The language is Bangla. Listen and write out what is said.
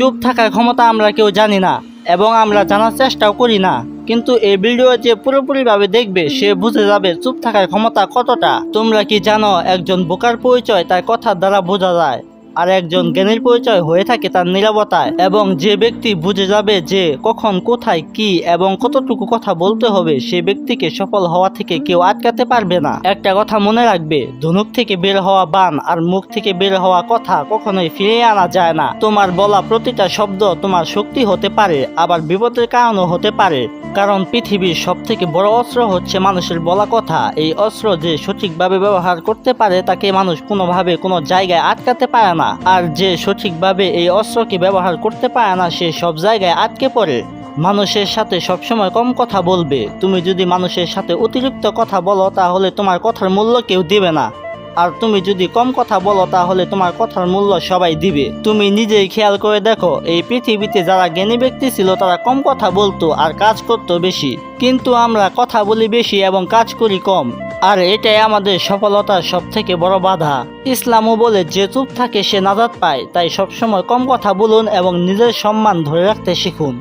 চুপ থাকার ক্ষমতা আমরা কেউ জানি না এবং আমরা জানার চেষ্টাও করি না। কিন্তু এই ভিডিও যে পুরোপুরিভাবে দেখবে, সে বুঝে যাবে চুপ থাকার ক্ষমতা কতটা। তোমরা কি জানো, একজন বোকার পরিচয় তার কথার দ্বারা বোঝা যায়। আর একজন জ্ঞানের পরিচয় হয়ে থাকে তার নিরাপত্তায় এবং যে ব্যক্তি বুঝে যাবে যে কখন, কোথায়, কি এবং কতটুকু কথা বলতে হবে, সে ব্যক্তিকে সফল হওয়া থেকে কেউ আটকাতে পারবে না। একটা কথা মনে রাখবে, ধনুক থেকে বের হওয়া বান আর মুখ থেকে বের হওয়া কথা কখনোই ফিরিয়ে আনা যায় না। তোমার বলা প্রতিটা শব্দ তোমার শক্তি হতে পারে, আবার বিপদের কারণও হতে পারে। কারণ পৃথিবীর সব থেকে বড় অস্ত্র হচ্ছে মানুষের বলা কথা। এই অস্ত্র যে সঠিকভাবে ব্যবহার করতে পারে তাকে মানুষ কোনোভাবে কোনো জায়গায় আটকাতে পারে না। আর যে সঠিকভাবে এই অস্ত্রকে ব্যবহার করতে পারে না, সে সব জায়গায় আটকে পড়ে। মানুষের সাথে সবসময় কম কথা বলবে। তুমি যদি মানুষের সাথে অতিরিক্ত কথা বলো, তাহলে তোমার কথার মূল্য কেউ দেবে না। আর তুমি যদি কম কথা বলো, তাহলে তোমার কথার মূল্য সবাই দিবে। তুমি নিজেই খেয়াল করে দেখো, এই পৃথিবীতে যারা জ্ঞানী ব্যক্তি ছিল, তারা কম কথা বলতো আর কাজ করতো বেশি। কিন্তু আমরা কথা বলি বেশি এবং কাজ করি কম। আর এটাই আমাদের সফলতার সব থেকে বড় বাধা। ইসলামও বলে, যে চুপ থাকে, সে নাজাদ পায়। তাই সবসময় কম কথা বলুন এবং নিজের সম্মান ধরে রাখতে শিখুন।